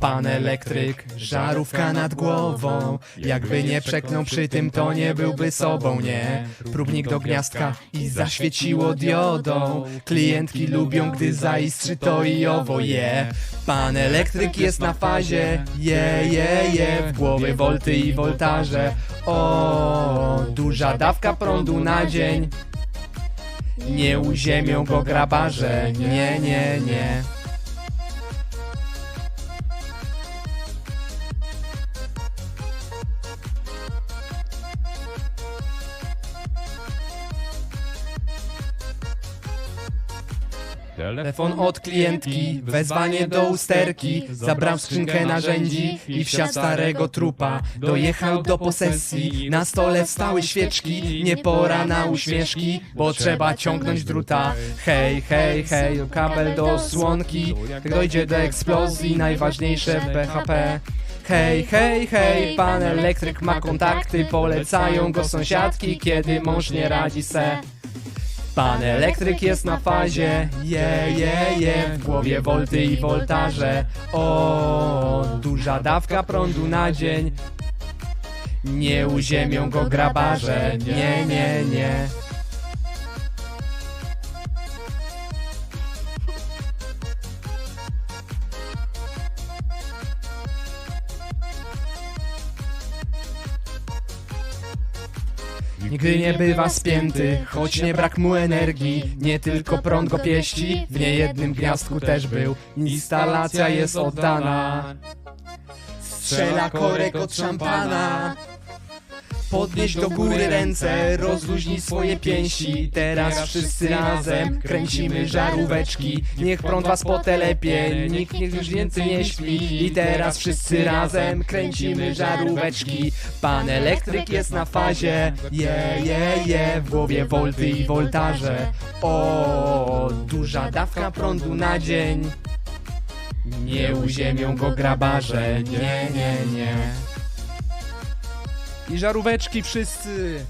Pan elektryk, żarówka nad głową. Jakby nie przeknął przy tym, to nie byłby sobą, nie? Próbnik do gniazdka i zaświeciło diodą. Klientki lubią, gdy zaistrzy to i owo, je. Pan elektryk jest na fazie, je, je, je. W głowie wolty i woltaże O, duża dawka prądu na dzień. Nie uziemią go grabarze, nie, nie, nie Telefon od klientki, wezwanie do usterki Zabrał skrzynkę narzędzi i wsiadł starego trupa. Dojechał do posesji, na stole stały świeczki. Nie pora na uśmieszki, bo trzeba ciągnąć druta. Hej, hej, hej, kabel do słonki. Jak dojdzie do eksplozji, najważniejsze w BHP Hej, hej, hej, pan elektryk ma kontakty. Polecają go sąsiadki, kiedy mąż nie radzi se Pan elektryk jest na fazie, je, je, je, w głowie wolty i woltaże. O, duża dawka prądu na dzień. Nie uziemią go grabarze, nie, nie, nie. Nigdy nie bywa spięty, choć nie brak mu energii. Nie tylko prąd go pieści, w niejednym gniazdku też był. Instalacja jest oddana. Strzela korek od szampana Podnieś do góry ręce, rozluźnij swoje pięści. Teraz wszyscy razem kręcimy żaróweczki. Niech prąd was potelepie, nikt niech już więcej nie śpi. I teraz wszyscy razem kręcimy żaróweczki. Pan elektryk jest na fazie, je, je, je. W głowie wolty i woltaże O, duża dawka prądu na dzień. Nie uziemią go grabarze, nie, nie, nie i żaróweczki wszyscy!